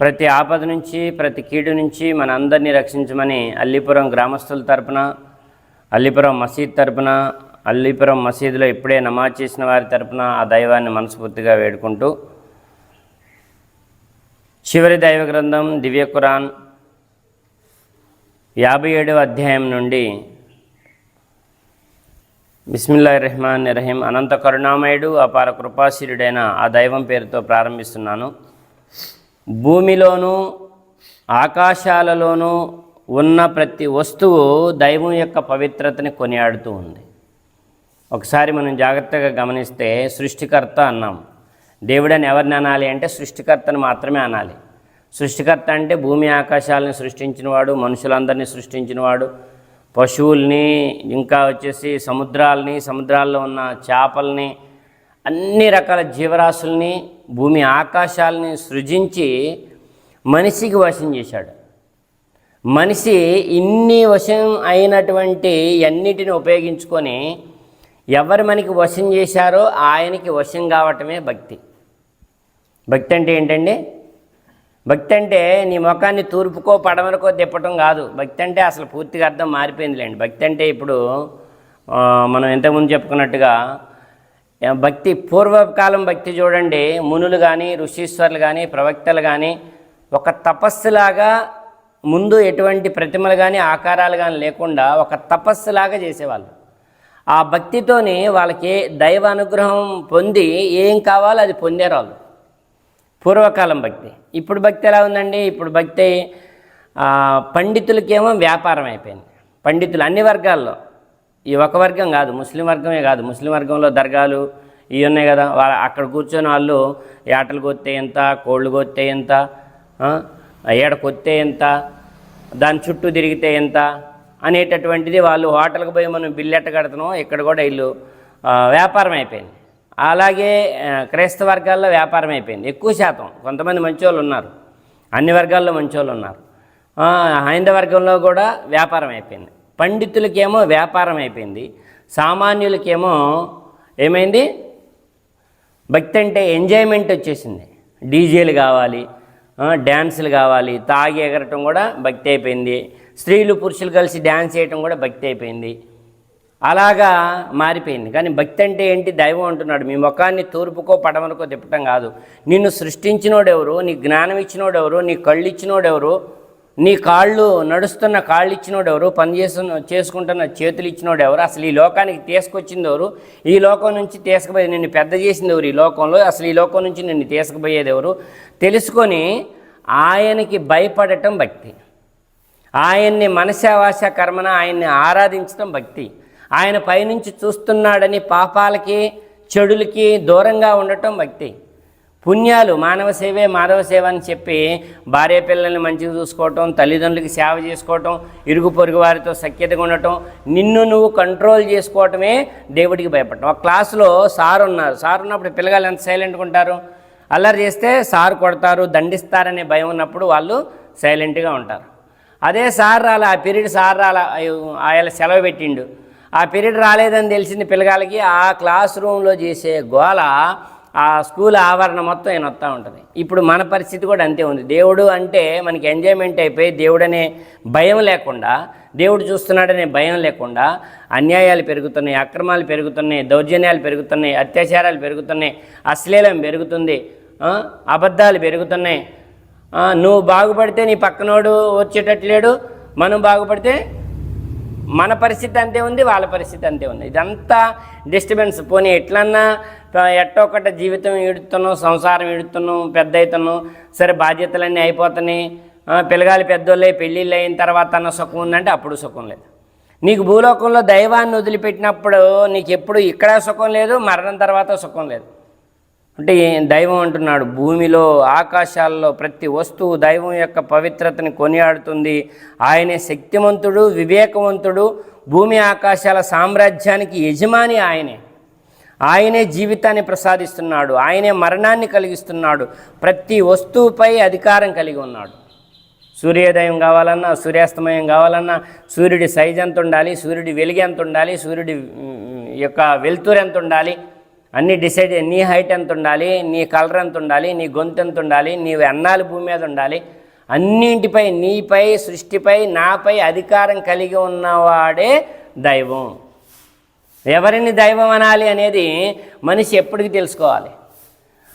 ప్రతి ఆపద నుంచి ప్రతి కీడు నుంచి మన అందరినీ రక్షించమని అల్లిపురం గ్రామస్తుల తరపున అల్లిపురం మసీద్ తరపున అల్లిపురం మసీదులో ఇప్పుడే నమాజ్ చేసిన వారి తరపున ఆ దైవాన్ని మనస్ఫూర్తిగా వేడుకుంటూ చివరి దైవ గ్రంథం దివ్య ఖురాన్ యాభై ఏడవ అధ్యాయం నుండి బిస్మిల్లా రెహమాన్ రహీం. అనంత కరుణామయుడు అపార కృపాశీలుడైన ఆ దైవం పేరుతో ప్రారంభిస్తున్నాను. భూమిలోనూ ఆకాశాలలోనూ ఉన్న ప్రతి వస్తువు దైవం యొక్క పవిత్రతని కొనియాడుతూ ఉంది. ఒకసారి మనం జాగ్రత్తగా గమనిస్తే సృష్టికర్త అన్నాం. దేవుడని ఎవరిని అనాలి అంటే సృష్టికర్తను మాత్రమే అనాలి. సృష్టికర్త అంటే భూమి ఆకాశాలను సృష్టించినవాడు మనుషులందరినీ సృష్టించినవాడు పశువుల్ని ఇంకా వచ్చేసి సముద్రాలని సముద్రాల్లో ఉన్న చేపల్ని అన్ని రకాల జీవరాశుల్ని భూమి ఆకాశాలని సృజించి మనిషికి వశం చేశాడు. మనిషి ఇన్ని వశం అయినటువంటి అన్నిటిని ఉపయోగించుకొని ఎవరు మనకి వశం చేశారో ఆయనకి వశం కావటమే భక్తి. భక్తి అంటే ఏంటండి? భక్తి అంటే నీ ముఖాన్ని తూర్పుకో పడమరకో తిప్పటం కాదు. భక్తి అంటే అసలు పూర్తిగా అర్థం మారిపోయిందిలేండి. భక్తి అంటే ఇప్పుడు మనం ఇంతకుముందు చెప్పుకున్నట్టుగా భక్తి పూర్వకాలం భక్తి చూడండి. మునులు కానీ ఋషీశ్వరులు కానీ ప్రవక్తలు కానీ ఒక తపస్సులాగా ముందు ఎటువంటి ప్రతిమలు కానీ ఆకారాలు కానీ లేకుండా ఒక తపస్సులాగా చేసేవాళ్ళు. ఆ భక్తితోని వాళ్ళకి దైవ అనుగ్రహం పొంది ఏం కావాలో అది పొందారు వాళ్ళు. పూర్వకాలం భక్తి. ఇప్పుడు భక్తి ఎలా ఉందండి? ఇప్పుడు భక్తి పండితులకేమో వ్యాపారం అయిపోయింది. పండితులు అన్ని వర్గాల్లో. ఈ ఒక వర్గం కాదు ముస్లిం వర్గమే కాదు. ముస్లిం వర్గంలో దర్గాలు ఇవి ఉన్నాయి కదా. వాళ్ళ అక్కడ కూర్చొని వాళ్ళు ఏటలు కొత్తే ఎంత కోళ్ళు కొత్తే ఎంత ఏడ కొత్తే ఎంత దాని చుట్టూ తిరిగితే ఎంత అనేటటువంటిది వాళ్ళు హోటల్కి పోయి మనం బిల్లు ఎట్ట కడుతున్నాం ఇక్కడ కూడా ఇల్లు వ్యాపారం అయిపోయింది. అలాగే క్రైస్తవ వర్గాల్లో వ్యాపారం అయిపోయింది. ఎక్కువ శాతం కొంతమంది మంచోళ్ళు ఉన్నారు. అన్ని వర్గాల్లో మంచోళ్ళు ఉన్నారు. హైందవ వర్గంలో కూడా వ్యాపారం అయిపోయింది. పండితులకేమో వ్యాపారం అయిపోయింది. సామాన్యులకేమో ఏమైంది? భక్తి అంటే ఎంజాయ్మెంట్ వచ్చేసింది. డీజేలు కావాలి డ్యాన్సులు కావాలి తాగి ఎగరటం కూడా భక్తి అయిపోయింది. స్త్రీలు పురుషులు కలిసి డ్యాన్స్ చేయటం కూడా భక్తి అయిపోయింది. అలాగా మారిపోయింది. కానీ భక్తి అంటే ఏంటి దైవం అంటున్నాడు. మీ ముఖాన్ని తూర్పుకో పడమలకో తిప్పటం కాదు. నిన్ను సృష్టించినోడెవరు నీ జ్ఞానం ఇచ్చినోడెవరు నీ కళ్ళు ఇచ్చినోడెవరు నీ కాళ్ళు నడుస్తున్న కాళ్ళు ఇచ్చినోడెవరు పని చేస్తున్న చేసుకుంటున్న చేతులు ఇచ్చినోడు ఎవరు అసలు ఈ లోకానికి తీసుకొచ్చింది ఎవరు ఈ లోకం నుంచి తీసుకుపోయి నిన్ను పెద్ద చేసింది ఎవరు ఈ లోకంలో? అసలు ఈ లోకం నుంచి నిన్ను తీసుకుపోయేది ఎవరు తెలుసుకొని ఆయనకి భయపడటం భక్తి. ఆయన్ని మనసావాస కర్మన ఆయన్ని ఆరాధించడం భక్తి. ఆయన పైనుంచి చూస్తున్నాడని పాపాలకి చెడులకి దూరంగా ఉండటం భక్తి. పుణ్యాలు మానవ సేవే మాధవ సేవ అని చెప్పి భార్య పిల్లల్ని మంచిగా చూసుకోవటం తల్లిదండ్రులకి సేవ చేసుకోవటం ఇరుగు పొరుగు వారితో సఖ్యతగా ఉండటం నిన్ను నువ్వు కంట్రోల్ చేసుకోవటమే దేవుడికి భయపడటం. ఒక క్లాసులో సార్ ఉన్నారు. సార్ ఉన్నప్పుడు పిల్లగాళ్ళు ఎంత సైలెంట్గా ఉంటారు? అల్లరి చేస్తే సార్ కొడతారు దండిస్తారనే భయం ఉన్నప్పుడు వాళ్ళు సైలెంట్గా ఉంటారు. అదే సార్ రాలే ఆ పీరియడ్ సార్ రాలే ఆయన సెలవు పెట్టిండు. ఆ పీరియడ్ రాలేదని తెలిసింది పిల్లగాళ్ళకి. ఆ క్లాస్ రూమ్లో చేసే గోల ఆ స్కూల్ ఆవరణ మొత్తం ఆయన వస్తూ ఉంటుంది. ఇప్పుడు మన పరిస్థితి కూడా అంతే ఉంది. దేవుడు అంటే మనకి ఎంజాయ్మెంట్ అయిపోయి దేవుడనే భయం లేకుండా దేవుడు చూస్తున్నాడనే భయం లేకుండా అన్యాయాలు పెరుగుతున్నాయి అక్రమాలు పెరుగుతున్నాయి దౌర్జన్యాలు పెరుగుతున్నాయి అత్యాచారాలు పెరుగుతున్నాయి అశ్లీలం పెరుగుతుంది అబద్ధాలు పెరుగుతున్నాయి. నువ్వు బాగుపడితే నీ పక్కనోడు వచ్చేటట్లేడు మనం బాగుపడితే మన పరిస్థితి అంతే ఉంది వాళ్ళ పరిస్థితి అంతే ఉంది. ఇదంతా డిస్టర్బెన్స్ పోనీ ఎట్లన్నా ప- ఎట్టో జీవితం ఈడుతున్నాం సంసారం ఈడుతున్నాం పెద్ద అవుతున్నాం సరే బాధ్యతలన్నీ అయిపోతున్నాయి. పిల్లగాలి పెద్దోళ్ళే పెళ్ళిళ్ళు అయిన తర్వాత అన్న సుఖం ఉందంటే అప్పుడు సుఖం లేదు. నీకు భూలోకంలో దైవాన్ని వదిలిపెట్టినప్పుడు నీకు ఎప్పుడు ఇక్కడ సుఖం లేదు మరణం తర్వాత సుఖం లేదు. అంటే దైవం అంటున్నాడు భూమిలో ఆకాశాల్లో ప్రతి వస్తువు దైవం యొక్క పవిత్రతని కొనియాడుతుంది. ఆయనే శక్తివంతుడు వివేకవంతుడు భూమి ఆకాశాల సామ్రాజ్యానికి యజమాని ఆయనే. ఆయనే జీవితాన్ని ప్రసాదిస్తున్నాడు ఆయనే మరణాన్ని కలిగిస్తున్నాడు ప్రతి వస్తువుపై అధికారం కలిగి ఉన్నాడు. సూర్యోదయం కావాలన్నా సూర్యాస్తమయం కావాలన్నా సూర్యుడి సైజ్ ఎంత ఉండాలి సూర్యుడి వెలుగు ఎంత ఉండాలి సూర్యుడి యొక్క వెలుతురు ఎంత ఉండాలి అన్నీ డిసైడ్ నీ హైట్ ఎంత ఉండాలి? నీ కలర్ ఎంత ఉండాలి? నీ గొంతు ఎంత ఉండాలి? నీవు ఎన్నాళ్ళు భూమి మీద ఉండాలి. అన్నింటిపై నీపై సృష్టిపై నాపై అధికారం కలిగి ఉన్నవాడే దైవం. ఎవరిని దైవం అనాలి అనేది మనిషి ఎప్పటికి తెలుసుకోవాలి.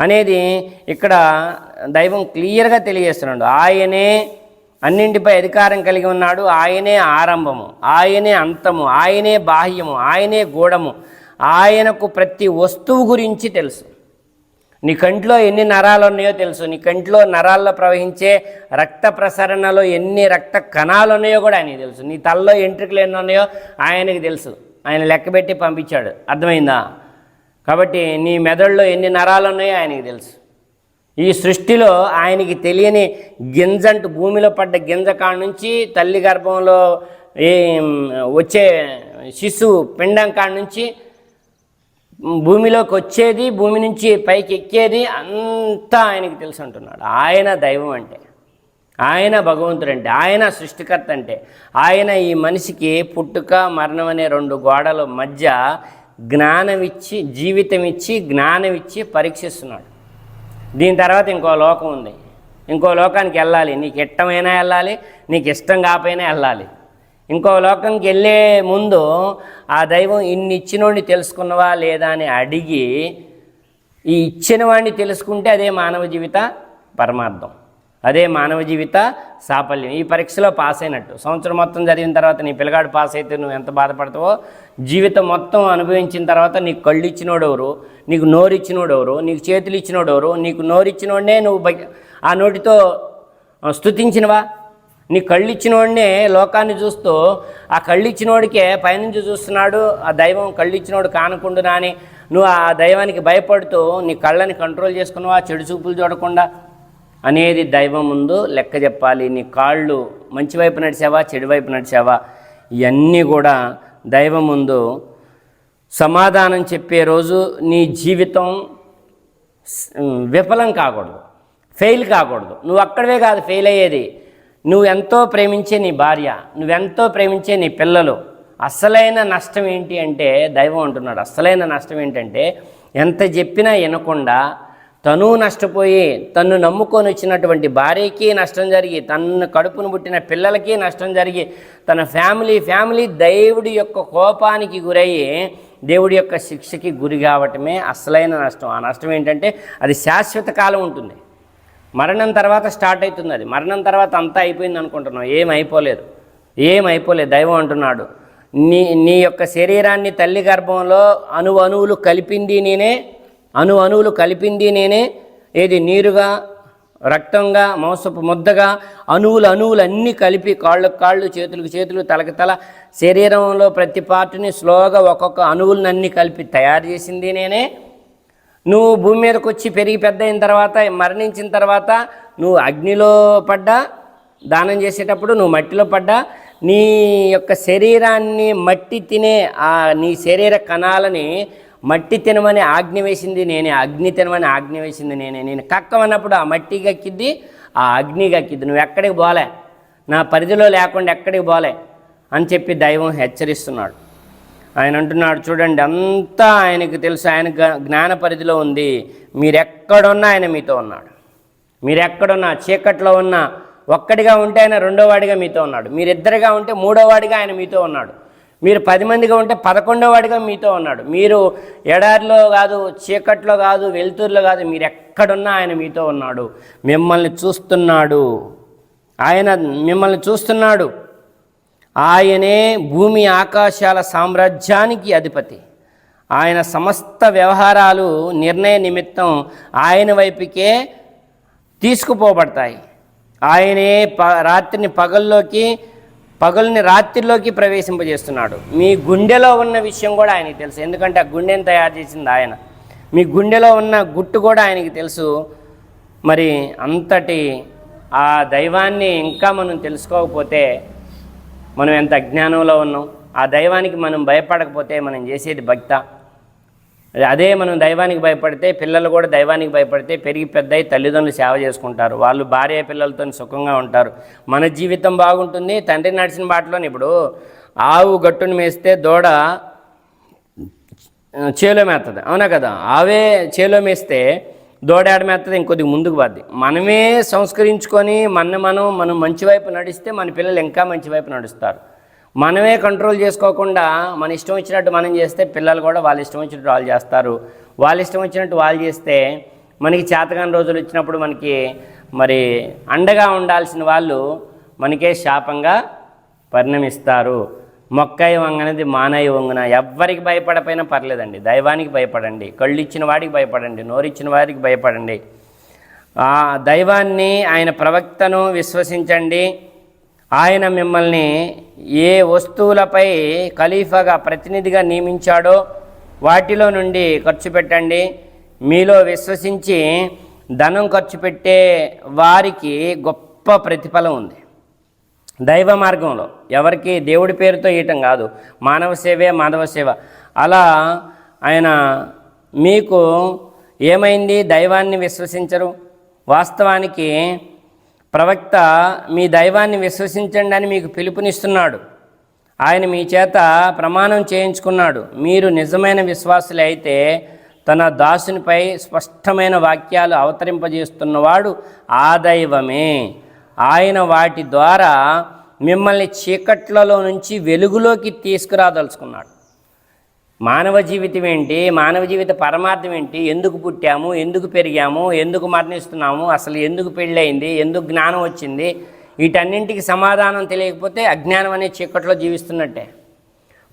అనేది ఇక్కడ దైవం క్లియర్గా తెలియజేస్తున్నాడు. ఆయనే అన్నింటిపై అధికారం కలిగి ఉన్నాడు. ఆయనే ఆరంభము. ఆయనే అంతము. ఆయనే బాహ్యము. ఆయనే గూఢము ఆయనకు ప్రతి వస్తువు గురించి తెలుసు. నీ కంట్లో ఎన్ని నరాలు ఉన్నాయో తెలుసు. నీ కంట్లో నరాల్లో ప్రవహించే రక్త ప్రసరణలో ఎన్ని రక్త కణాలు ఉన్నాయో కూడా ఆయనకి తెలుసు. నీ తలలో ఎంట్రికలు ఎన్ని ఉన్నాయో ఆయనకి తెలుసు. ఆయన లెక్కబెట్టి పంపించాడు. అర్థమైందా? కాబట్టి నీ మెదడులో ఎన్ని నరాలు ఉన్నాయో ఆయనకి తెలుసు. ఈ సృష్టిలో ఆయనకి తెలియని గింజంటూ భూమిలో పడ్డ గింజ కాడ నుంచి తల్లి గర్భంలో ఏ వచ్చే శిశువు పిండం కాడ నుంచి భూమిలోకి వచ్చేది భూమి నుంచి పైకి ఎక్కేది అంతా ఆయనకి తెలుసు అంటున్నాడు ఆయన దైవం అంటే ఆయన భగవంతుడు అంటే ఆయన సృష్టికర్త అంటే ఆయన ఈ మనిషికి పుట్టుక మరణం అనే రెండు గోడల మధ్య జ్ఞానం ఇచ్చి జీవితం ఇచ్చి జ్ఞానం ఇచ్చి పరీక్షిస్తున్నాడు. దీని తర్వాత ఇంకో లోకం ఉంది. ఇంకో లోకానికి వెళ్ళాలి. నీకు ఇష్టమైనా వెళ్ళాలి నీకు ఇష్టం కాకపోయినా వెళ్ళాలి. ఇంకో లోకంకి వెళ్ళే ముందు ఆ దైవం ఇన్ని ఇచ్చినోడిని తెలుసుకున్నవా లేదా అని అడిగి ఈ ఇచ్చిన వాడిని తెలుసుకుంటే అదే మానవ జీవిత పరమార్థం అదే మానవ జీవిత సాఫల్యం. ఈ పరీక్షలో పాస్ అయినట్టు. సంవత్సరం మొత్తం చదివిన తర్వాత నీ పిల్లగాడు పాస్ అయితే నువ్వు ఎంత బాధపడతావో జీవితం మొత్తం అనుభవించిన తర్వాత నీకు కళ్ళు ఇచ్చినోడెవరు నీకు నోరు ఇచ్చినోడెవరు నీకు చేతులు ఇచ్చినోడు ఎవరు నీకు నోరు ఇచ్చినోడే నువ్వు ఆ నోటితో స్తుతించినవా? నీ కళ్ళు ఇచ్చినోడినే లోకాన్ని చూస్తూ ఆ కళ్ళు ఇచ్చినోడికే పైనుంచి చూస్తున్నాడు ఆ దైవం కళ్ళు ఇచ్చినోడు కానకుండా అని నువ్వు ఆ దైవానికి భయపడుతూ నీ కళ్ళని కంట్రోల్ చేసుకున్నావా చెడు చూపులు చూడకుండా? అనేది దైవం ముందు లెక్క చెప్పాలి. నీ కాళ్ళు మంచి వైపు నడిచావా చెడు వైపు నడిచావా? ఇవన్నీ కూడా దైవం ముందు సమాధానం చెప్పే రోజు నీ జీవితం విఫలం కాకూడదు. ఫెయిల్ కాకూడదు. నువ్వు అక్కడవే కాదు ఫెయిల్ అయ్యేది. నువ్వు ఎంతో ప్రేమించే నీ భార్య నువ్వెంతో ప్రేమించే నీ పిల్లలు అసలైన నష్టం ఏంటి అంటే దైవం అంటున్నాడు. అసలైన నష్టం ఏంటంటే ఎంత చెప్పినా వినకుండా తను నష్టపోయి తను నమ్ముకొని వచ్చినటువంటి భార్యకి నష్టం జరిగి తన కడుపును పుట్టిన పిల్లలకి నష్టం జరిగి తన ఫ్యామిలీ ఫ్యామిలీ దేవుడి యొక్క కోపానికి గురయ్యి దేవుడి యొక్క శిక్షకి గురి కావటమే అసలైన నష్టం. ఆ నష్టం ఏంటంటే అది శాశ్వత కాలం ఉంటుంది. మరణం తర్వాత స్టార్ట్ అవుతుంది అది. మరణం తర్వాత అంతా అయిపోయింది అనుకుంటున్నాం ఏం అయిపోలేదు. ఏం అయిపోలేదు. దైవం అంటున్నాడు నీ నీ యొక్క శరీరాన్ని తల్లి గర్భంలో అణు అణువులు కలిపింది నేనే అణు అణువులు కలిపింది నేనే ఏది నీరుగా రక్తంగా మాంసపు ముద్దగా అణువులు అణువులు అన్నీ కలిపి కాళ్ళకు కాళ్ళు చేతులకు చేతులు తలకి తల శరీరంలో ప్రతి పార్టుని స్లోగా ఒక్కొక్క అణువులను అన్నీ కలిపి తయారు చేసింది నేనే నువ్వు భూమి మీదకి వచ్చి పెరిగి పెద్ద అయిన తర్వాత మరణించిన తర్వాత నువ్వు అగ్నిలో పడ్డా? దానం చేసేటప్పుడు నువ్వు మట్టిలో పడ్డా? నీ యొక్క శరీరాన్ని మట్టి తినే ఆ నీ శరీర కణాలని మట్టి తినమని ఆజ్ఞ వేసింది నేనే అగ్ని తినమని ఆజ్ఞ వేసింది నేనే. నేను కక్కమన్నప్పుడు ఆ మట్టి గక్కిద్ది ఆ అగ్ని గక్కిద్ది. నువ్వు ఎక్కడికి పోలే? నా పరిధిలో లేకుండా ఎక్కడికి పోలే? అని చెప్పి దైవం హెచ్చరిస్తున్నాడు. ఆయన అంటున్నాడు చూడండి అంతా ఆయనకు తెలుసు ఆయన జ్ఞాన పరిధిలో ఉంది. మీరెక్కడున్నా ఆయన మీతో ఉన్నాడు. మీరెక్కడున్నా చీకట్లో ఉన్నా ఒక్కడిగా ఉంటే ఆయన రెండోవాడిగా మీతో ఉన్నాడు. మీరిద్దరుగా ఉంటే మూడోవాడిగా ఆయన మీతో ఉన్నాడు. మీరు పది మందిగా ఉంటే పదకొండో వాడిగా మీతో ఉన్నాడు. మీరు ఎడారిలో కాదు చీకట్లో కాదు వెలుతురులో కాదు మీరు ఎక్కడున్నా ఆయన మీతో ఉన్నాడు. మిమ్మల్ని చూస్తున్నాడు. ఆయన మిమ్మల్ని చూస్తున్నాడు. ఆయనే భూమి ఆకాశాల సామ్రాజ్యానికి అధిపతి. ఆయన సమస్త వ్యవహారాలు నిర్ణయ నిమిత్తం ఆయన వైపుకే తీసుకుపోబడతాయి. ఆయనే ప రాత్రిని పగల్లోకి పగల్ని రాత్రిలోకి ప్రవేశింపజేస్తున్నాడు. మీ గుండెలో ఉన్న విషయం కూడా ఆయనకి తెలుసు. ఎందుకంటే ఆ గుండెని తయారు చేసింది ఆయన. మీ గుండెలో ఉన్న గుట్టు కూడా ఆయనకి తెలుసు. మరి అంతటి ఆ దైవాన్ని ఇంకా మనం తెలుసుకోకపోతే మనం ఎంత అజ్ఞానంలో ఉన్నాం ఆ దైవానికి మనం భయపడకపోతే మనం చేసేది భక్త. అదే మనం దైవానికి భయపడితే పిల్లలు కూడా దైవానికి భయపడితే పెరిగి పెద్దయి తల్లిదండ్రులు సేవ చేసుకుంటారు. వాళ్ళు భార్య పిల్లలతో సుఖంగా ఉంటారు. మన జీవితం బాగుంటుంది తండ్రి నడిచిన బాటలోని. ఇప్పుడు ఆవు గట్టును మేస్తే దూడ చేలో మేస్తుంది అవునా కదా? ఆవే చేలో మేస్తే దూడాడ మేస్తుంది ఇంకొద్దిగా ముందుకు పద్ది. మనమే సంస్కరించుకొని మన మనం మనం మంచి వైపు నడిస్తే మన పిల్లలు ఇంకా మంచి వైపు నడుస్తారు. మనమే కంట్రోల్ చేసుకోకుండా మన ఇష్టం వచ్చినట్టు మనం చేస్తే పిల్లలు కూడా వాళ్ళ ఇష్టం వచ్చినట్టు వాళ్ళు చేస్తారు. వాళ్ళ ఇష్టం వచ్చినట్టు వాళ్ళు చేస్తే మనకి చేతగాని రోజులు వచ్చినప్పుడు మనకి మరి అండగా ఉండాల్సిన వాళ్ళు మనకే శాపంగా పరిణమిస్తారు. మొక్కయి వంగనది మానయి వంగున? ఎవ్వరికి భయపడపోయినా పర్లేదండి. దైవానికి భయపడండి. కళ్ళు ఇచ్చిన వాడికి భయపడండి. నోరిచ్చిన వారికి భయపడండి. ఆ దైవాన్ని ఆయన ప్రవక్తను విశ్వసించండి. ఆయన మిమ్మల్ని ఏ వస్తువులపై ఖలీఫాగా ప్రతినిధిగా నియమించాడో వాటిలో నుండి ఖర్చు పెట్టండి. మీలో విశ్వసించి ధనం ఖర్చు పెట్టే వారికి గొప్ప ప్రతిఫలం ఉంది. దైవ మార్గంలో. ఎవరికి దేవుడి పేరుతో ఇయటం కాదు. మానవ సేవే మాధవ సేవ. అలా ఆయన మీకు ఏమైంది? దైవాన్ని విశ్వసించరు. వాస్తవానికి ప్రవక్త మీ దైవాన్ని విశ్వసించండి అని మీకు పిలుపునిస్తున్నాడు. ఆయన మీ చేత ప్రమాణం చేయించుకున్నాడు. మీరు నిజమైన విశ్వాసులే అయితే తన దాసునిపై స్పష్టమైన వాక్యాలు అవతరింపజేస్తున్నవాడు ఆ దైవమే. ఆయన వాటి ద్వారా మిమ్మల్ని చీకట్లలో నుంచి వెలుగులోకి తీసుకురాదలుచుకున్నాడు. మానవ జీవితం ఏంటి? మానవ జీవిత పరమార్థం ఏంటి? ఎందుకు పుట్టాము? ఎందుకు పెరిగాము? ఎందుకు మరణిస్తున్నాము? అసలు ఎందుకు పెళ్ళయింది? ఎందుకు జ్ఞానం వచ్చింది? వీటన్నింటికి సమాధానం తెలియకపోతే అజ్ఞానం అనే చీకట్లో జీవిస్తున్నట్టే.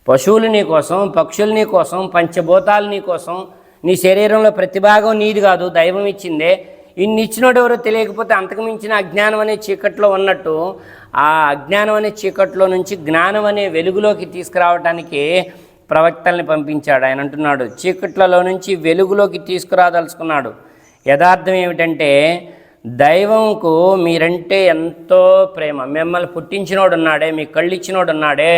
పశువులు నీ కోసం పక్షులు నీ కోసం పంచభూతాలు నీ కోసం నీ శరీరంలో ప్రతి భాగం నీది కాదు దైవం ఇచ్చిందే. ఇన్ని ఇచ్చినోడు ఎవరో తెలియకపోతే అంతకు మించిన అజ్ఞానం అనే చీకట్లో ఉన్నట్టు ఆ అజ్ఞానం అనే చీకట్లో నుంచి జ్ఞానం అనే వెలుగులోకి తీసుకురావడానికి ప్రవక్తల్ని పంపించాడు. ఆయన అంటున్నాడు చీకట్లలో నుంచి వెలుగులోకి తీసుకురాదలుచుకున్నాడు. యథార్థం ఏమిటంటే దైవంకు మీరంటే ఎంతో ప్రేమ. మిమ్మల్ని పుట్టించినోడు ఉన్నాడే మీకు కళ్ళు ఇచ్చినోడు ఉన్నాడే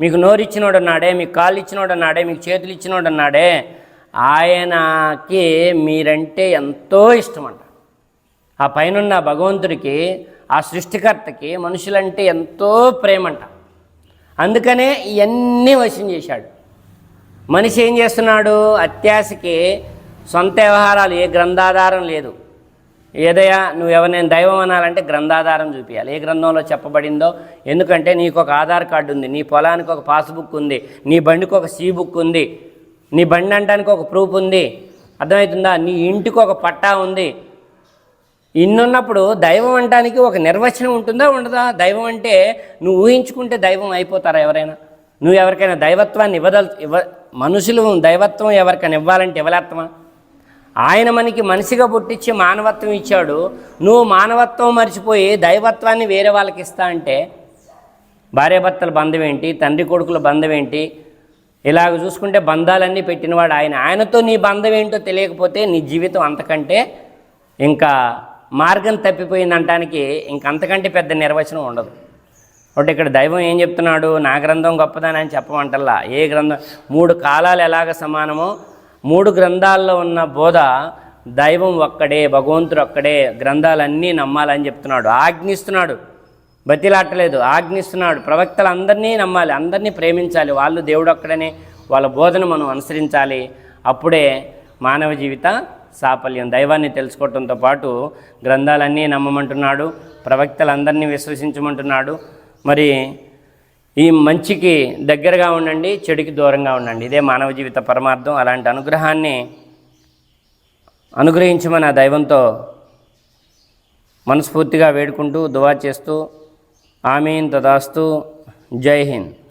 మీకు నోరిచ్చినోడు ఉన్నాడే మీకు కాళ్ళు ఇచ్చినోడు ఉన్నాడే మీకు చేతులు ఇచ్చినోడు ఉన్నాడే ఆయనకి మీరంటే ఎంతో ఇష్టమంట. ఆ పైనున్న భగవంతుడికి ఆ సృష్టికర్తకి మనుషులంటే ఎంతో ప్రేమంట. అందుకనే ఇవన్నీ వశం చేశాడు. మనిషి ఏం చేస్తున్నాడు? అత్యాశకి సొంత వ్యవహారాలు ఏ గ్రంథాధారం లేదు. ఏదయ్యా నువ్వు ఎవరినైనా దైవం అనాలంటే గ్రంథాధారం చూపించాలి ఏ గ్రంథంలో చెప్పబడిందో? ఎందుకంటే నీకు ఒక ఆధార్ కార్డు ఉంది నీ పొలానికి ఒక పాస్బుక్ ఉంది నీ బండికి ఒక సీ బుక్ ఉంది. నీ బండి అంటానికి ఒక ప్రూఫ్ ఉంది. అర్థమవుతుందా? నీ ఇంటికి ఒక పట్టా ఉంది. ఇన్నున్నప్పుడు దైవం అంటానికి ఒక నిర్వచనం ఉంటుందా ఉండదా? దైవం అంటే నువ్వు ఊహించుకుంటే దైవం అయిపోతారా ఎవరైనా? నువ్వు ఎవరికైనా దైవత్వాన్ని ఇవ్వదల్ ఇవ్వ మనుషులు దైవత్వం ఎవరికైనా ఇవ్వాలంటే ఇవ్వలేత్తమా ఆయన మనకి మనిషిగా పుట్టించి మానవత్వం ఇచ్చాడు. నువ్వు మానవత్వం మర్చిపోయి దైవత్వాన్ని వేరే వాళ్ళకి ఇస్తా అంటే భార్యాభర్తల బంధం ఏంటి? తండ్రి కొడుకుల బంధం ఏంటి? ఇలాగ చూసుకుంటే బంధాలన్నీ పెట్టినవాడు ఆయన. ఆయనతో నీ బంధం ఏంటో తెలియకపోతే నీ జీవితం అంతకంటే ఇంకా మార్గం తప్పిపోయిందంటానికి ఇంకంతకంటే పెద్ద నిర్వచనం ఉండదు. ఒకటి ఇక్కడ దైవం ఏం చెప్తున్నాడు? నా గ్రంథం గొప్పదని అని చెప్పమంటల్లా. ఏ గ్రంథం? మూడు కాలాలు ఎలాగ సమానమో మూడు గ్రంథాల్లో ఉన్న బోధ దైవం ఒక్కడే భగవంతుడు ఒక్కడే గ్రంథాలన్నీ నమ్మాలని చెప్తున్నాడు. ఆజ్ఞిస్తున్నాడు. బతిలాటలేదు ఆజ్ఞిస్తున్నాడు. ప్రవక్తలందరినీ నమ్మాలి. అందరినీ ప్రేమించాలి. వాళ్ళు దేవుడు ఒక్కడనే వాళ్ళ బోధన మనం అనుసరించాలి. అప్పుడే మానవ జీవిత సాఫల్యం. దైవాన్ని తెలుసుకోవటంతో పాటు గ్రంథాలన్నీ నమ్మమంటున్నాడు. ప్రవక్తలందరినీ విశ్వసించమంటున్నాడు. మరి ఈ మంచికి దగ్గరగా ఉండండి చెడుకి దూరంగా ఉండండి. ఇదే మానవ జీవిత పరమార్థం. అలాంటి అనుగ్రహాన్ని అనుగ్రహించమని ఆ దైవంతో మనస్ఫూర్తిగా వేడుకుంటూ దువా చేస్తూ आमीन तदास्तु। जय हिंद।